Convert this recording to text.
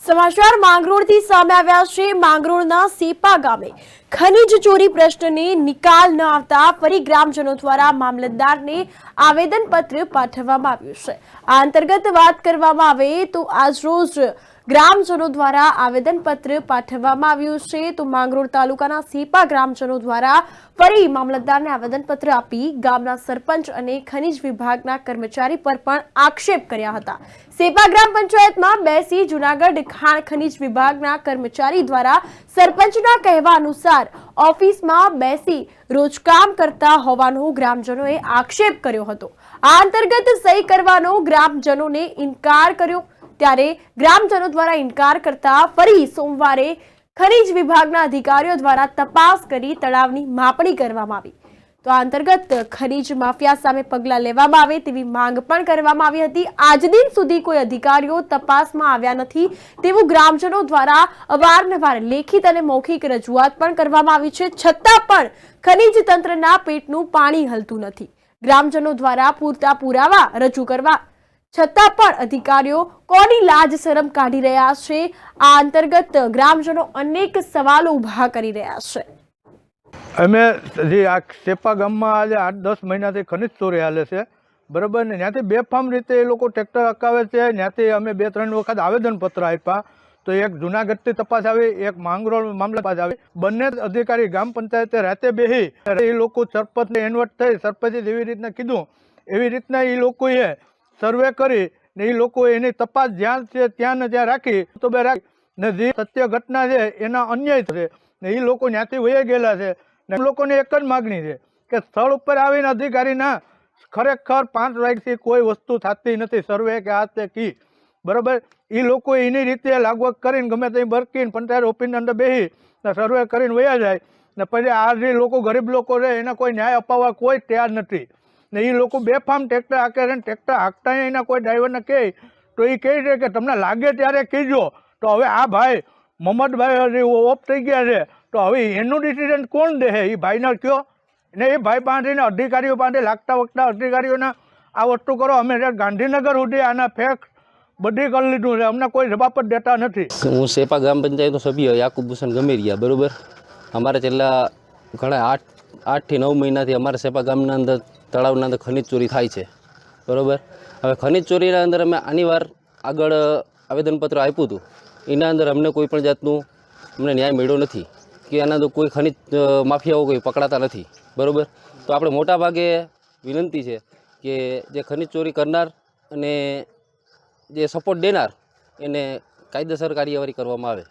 સમાચાર માંગરોળથી સામે આવ્યા છે. માંગરોળના સેપા ગામે ખનીજ ચોરી પ્રશ્નને નિકાલ ન આવતા ફરી ગ્રામજનો દ્વારા મામલતદારને આવેદનપત્ર પાઠવવામાં આવ્યું છે. આ અંતર્ગત વાત કરવામાં આવે તો આજરોજ ગ્રામજનો દ્વારા આવેદનપત્ર પાઠવવામાં આવ્યું છે. તો માંગરોળ તાલુકાના સીપા ગ્રામજનો દ્વારા ફરી મામલતદારને આવેદનપત્ર આપી ગામના સરપંચ અને ખનીજ વિભાગના કર્મચારી પર પણ આક્ષેપ કર્યા હતા. સેપા ગ્રામ પંચાયતમાં બેસી જુનાગઢ ખાણ ખનીજ વિભાગના કર્મચારી દ્વારા સરપંચના કહેવા અનુસાર ઓફિસમાં બેસી રોજકામ કરતા હોવાનો ગ્રામજનોએ આક્ષેપ કર્યો હતો. આ અંતર્ગત સહી કરવાનો ગ્રામજનોને ઇનકાર કર્યો. ત્યારે ગ્રામજનો દ્વારા ઇનકાર કરતા ફરી સોમવારે ખનીજ વિભાગના અધિકારીઓ દ્વારા તપાસ કરી તળાવની માપણી કરવામાં આવી. તો આ અંતર્ગત ખનીજ માફિયા સામે પગલાં લેવામાં આવે તેવી માંગ પણ કરવામાં આવી હતી. આજ દિન સુધી કોઈ અધિકારીઓ તપાસમાં આવ્યા નથી તેવું ગ્રામજનો દ્વારા અવારનવાર લેખિત અને મૌખિક રજૂઆત પણ કરવામાં આવી છે. છતાં પણ ખનીજ તંત્રના પેટનું પાણી હલતું નથી. ગ્રામજનો દ્વારા પૂરતા પુરાવા રજૂ કરવા છતાં પણ અધિકારીઓ કોની લાજ શરમ કાઢી રહ્યા છે? આ અંતર્ગત ગ્રામજનો અનેક સવાલો ઊભા કરી રહ્યા છે. અમે જે આ સેપા ગામમાં આજે આઠ દસ મહિનાથી ખનિજ ચોરી હાલે છે. બરાબર ને? ત્યાંથી બેફામ રીતે એ લોકો ટ્રેક્ટર અકાવે છે. ત્યાંથી અમે બે ત્રણ વખત આવેદનપત્ર આપ્યા. તો એક જુનાગઢથી તપાસ આવી, એક માંગરોળ મામલા તપાસ આવી. બંને અધિકારી ગ્રામ પંચાયતે રાતે બેસી એ લોકો સરપંચને એન્વર્ટ થઈ સરપંચે જેવી રીતના કીધું, એવી રીતના એ લોકોએ સર્વે કરી ને એ લોકો એની તપાસ જ્યાં છે ત્યાં ને ત્યાં રાખી તો બે રાખી. ને જે સત્ય ઘટના છે એના અન્યાય છે ને એ લોકો ત્યાંથી વહી ગયેલા છે. ને લોકોની એક જ માગણી છે કે સ્થળ ઉપર આવીને અધિકારીના ખરેખર પાંચ વાગ્યાથી કોઈ વસ્તુ થતી નથી. સર્વે કે આ તે કી. બરાબર? એ લોકો એની રીતે લાગવગ કરીને ગમે તે બરકીને પંચાયત ઓફિસની અંદર બેસી ને સર્વે કરીને વયા જાય. ને પછી આ જે લોકો ગરીબ લોકો છે, એને કોઈ ન્યાય અપાવવા કોઈ તૈયાર નથી. ને એ લોકો બેફામ ટ્રેક્ટર હાકે છે ટ્રેક્ટર હાંકતા એના કોઈ ડ્રાઈવરને કહે તો એ કહે છે કે તમને લાગે ત્યારે કહેજો. તો હવે આ ભાઈ મોહમ્મદભાઈ હજી ઓફ થઈ ગયા છે. તો હવે એનું ડિસિઝન કોણ દે? એ ભાઈને કયો. ને એ ભાઈ પાસેને અધિકારીઓ પાસે લાગતા વખતા અધિકારીઓને આ વસ્તુ કરો. અમે ગાંધીનગર સુધી આના ફેક્ટ બધી કરી લીધું છે. અમને કોઈ જવાબ જ દેતા નથી. હું સેપા ગ્રામ પંચાયતનો સભ્ય યાકુબ ભૂષણ ગમેરિયા, બરાબર? અમારે છેલ્લા ઘણા આઠ, આઠથી નવ મહિનાથી અમારા સેપા ગામના અંદર તળાવના અંદર ખનિજ ચોરી થાય છે. બરાબર? હવે ખનિજ ચોરીના અંદર અમે આની વાર આગળ આવેદનપત્ર આપ્યું હતું. એના અંદર અમને કોઈ પણ જાતનું અમને ન્યાય મળ્યો નથી. કે આના અંદર કોઈ ખનિજ માફિયાઓ કોઈ પકડાતા નથી. બરાબર? તો આપણે મોટાભાગે વિનંતી છે કે જે ખનિજ ચોરી કરનાર અને જે સપોર્ટ દેનાર એને કાયદેસર કાર્યવાહી કરવામાં આવે.